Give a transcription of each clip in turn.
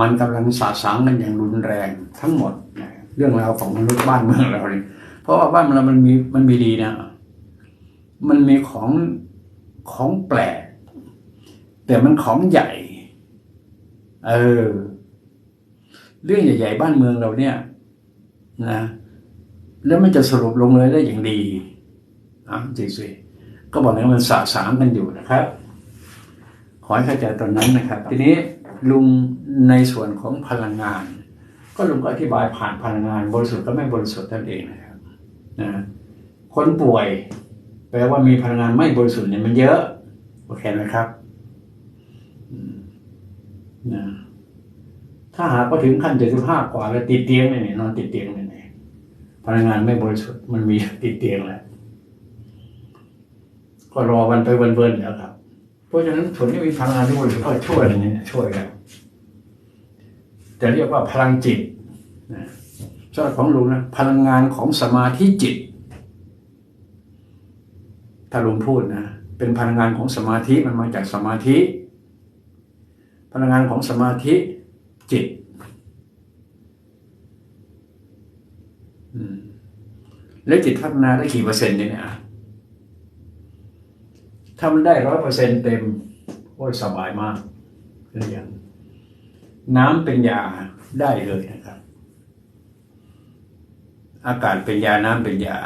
มันกำลังสาสางกันอย่างรุนแรงทั้งหมดนะเรื่องราวของมนุษย์บ้านเมืองเราเนี่ยเพราะว่าบ้านเมืองเรามันมีมันมีดีนะมันมีของของแปลก แต่มันของใหญ่ เออ เรื่องใหญ่ๆบ้านเมืองเราเนี่ย นะ แล้วมันจะสรุปลงเลยได้อย่างดีอะจริงสิก็บอกแล้วมันสะสางกันอยู่นะครับ ขอให้เข้าใจตอนนั้นนะครับ ทีนี้ ลุงในส่วนของพลังงาน ก็ลุงก็อธิบายผ่านพลังงาน บริสุทธิ์ก็ไม่บริสุทธิ์นั่นเองนะครับนะคนป่วย แปลว่ามีพลังงานไม่บริสุทธิ์เนี่ยมันเยอะโอเคไหมครับนะถ้าหากว่าถึงขั้นเจ็ดสิบห้ากว่าแล้วติดเตียงเนี่ยนอนติดเตียงเนี่ยพลังงานไม่บริสุทธิ์มันมีติดเตียงแล้วก็รอวันไปวันเวิร์นแล้วครับ เพราะฉะนั้นส่วนที่มีพลังงานที่บริสุทธิ์ก็ช่วยเนี่ยช่วยกันจะเรียกว่าพลังจิตนะสำหรับของลุงนะพลังงานของสมาธิจิต ถ้าลุงพูดนะเป็นพลังงานของสมาธิมันมาจากสมาธิ พลังงานของสมาธิจิตแล้วจิตพัฒนาได้กี่เปอร์เซ็นต์เนี่ยนะ ถ้ามันได้ร้อยเปอร์เซ็นเต็มโอ้ยสบายมากเรื่องน้ำเป็นยาได้เลยนะครับ อากาศเป็นยาน้ำเป็นยา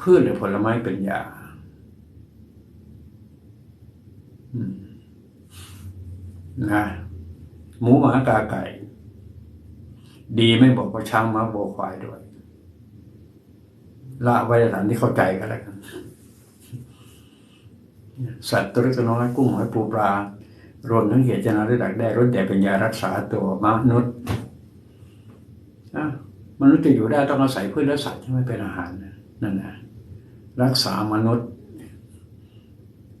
พืชหรือผลไม้เป็นยานะหมูหมากาไก่ ดีไม่บอกว่าช้างม้าโบวควายด้วย ละไว้ในฐานที่เข้าใจกันแล้วกัน สัตว์ตัวเล็กตัวน้อยกุ้งหอยปูปลารวมทั้งเหตุจนาได้ดักได้รถใหญ่เป็นยารักษาตัวมนุษย์อะมนุษย์จะอยู่ได้ต้องอาศัยพืชและสัตว์ที่ไม่เป็นอาหารนั่นนะรักษามนุษย์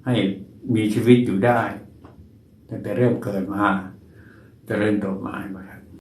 ให้มีชีวิตอยู่ได้ตั้งแต่เริ่มเกิดมาเจะเริ่มโตมาใหมา